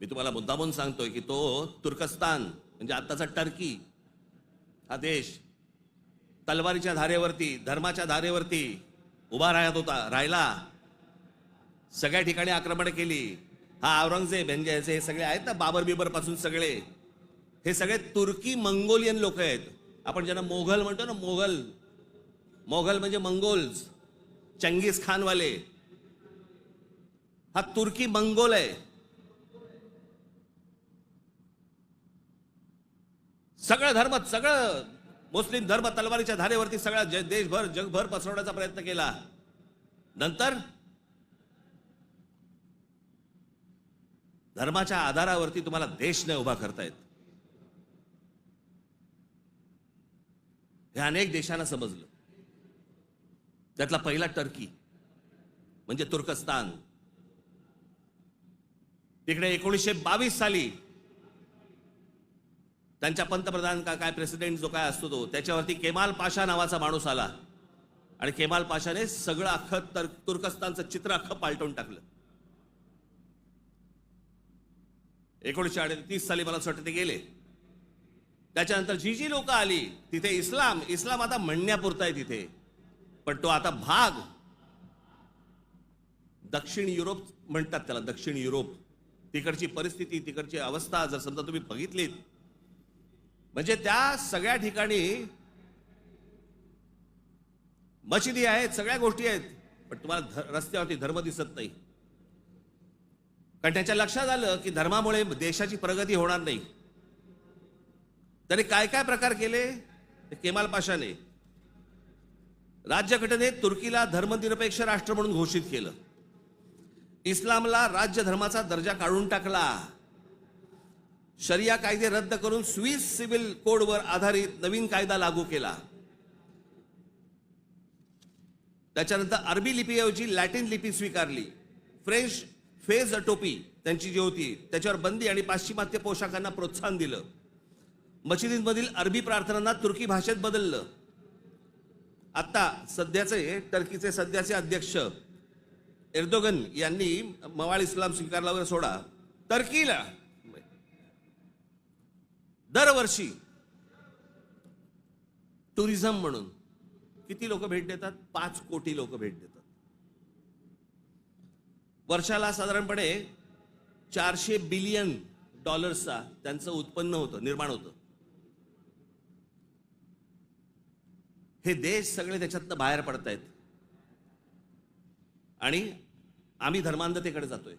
मी तुम्हाला मुद्दामून सांगतोय की तो तुर्कस्तान म्हणजे आत्ताचा टर्की हा देश तलवारीच्या धारेवरती धर्माच्या धारेवरती उभा राहत होता राहिला. सगळ्या ठिकाणी आक्रमण केली. हा औरंगजेब म्हणजे याचे हे सगळे आहेत ना बाबर बिबरपासून सगळे हे सगळे तुर्की मंगोलियन लोक आहेत. आपण ज्यांना मोघल म्हणतो ना मोघल. मोघल म्हणजे मंगोल्स चंगीज खानवाले. हा तुर्की मंगोल आहे. सगळं धर्म सगळं मुस्लिम धर्म तलवारीच्या धारेवरती सगळा देशभर जगभर पसरवण्याचा प्रयत्न केला. नंतर धर्माच्या आधारावरती तुम्हाला देश नाही उभा करतायत हे अनेक देशांना समजलं. त्यातला पहिला टर्की म्हणजे तुर्कस्तान. तिकडे एकोणीसशे बावीस साली त्यांच्या पंतप्रधान का काय प्रेसिडेंट जो काय असतो तो त्याच्यावरती केमाल पाशा नावाचा माणूस आला. आणि केमाल पाशाने सगळं अख्खं तर तुर्कस्तानचं चित्र अख्खं पालटून टाकलं. एकोणीसशे अडतीस साली मला वाटतं ते गेले. त्याच्यानंतर जी जी लोक आली तिथे इस्लाम इस्लाम आता म्हणण्यापुरता आहे तिथे. पण तो आता भाग. दक्षिण युरोप म्हणतात त्याला दक्षिण युरोप. तिकडची परिस्थिती तिकडची अवस्था जर समजा तुम्ही बघितलीत म्हणजे त्या सगळ्या ठिकाणी मशिदी आहेत सगळ्या गोष्टी आहेत पण तुम्हाला ध- रस्त्यावरती धर्म दिसत नाही. कारण त्याच्या लक्षात आलं की धर्मामुळे देशाची प्रगती होणार नाही. त्याने काय काय प्रकार केले? ते केमाल पाशाने राज्यघटनेत तुर्कीला धर्मनिरपेक्ष राष्ट्र म्हणून घोषित केलं. इस्लामला राज्य धर्माचा दर्जा काढून टाकला. शरिया कायदे रद्द करून स्विस सिव्हिल कोडवर आधारित नवीन कायदा लागू केला. त्याच्यानंतर अरबी लिपीऐवजी लॅटिन लिपी स्वीकारली. फ्रेंच फेज टोपी त्यांची जी होती त्याच्यावर बंदी आणि पाश्चिमात्य पोशाखांना प्रोत्साहन दिलं. मशिदींमधील अरबी प्रार्थनांना तुर्की भाषेत बदललं. आत्ता सध्याचे टर्कीचे सध्याचे अध्यक्ष एर्दोगन यांनी मवाळ इस्लाम स्वीकारला वगैरे सोडा. टर्कीला दरवर्षी टुरिझम म्हणून किती लोक भेट देतात? पाच कोटी लोक भेट देतात. वर्षाला साधारणपणे चारशे बिलियन डॉलर्सचा त्यांचं उत्पन्न होतं निर्माण होतं. हे देश सगळे त्याच्यातनं बाहेर पडतायत. आणि आम्ही धर्मांधतेकडे जातोय.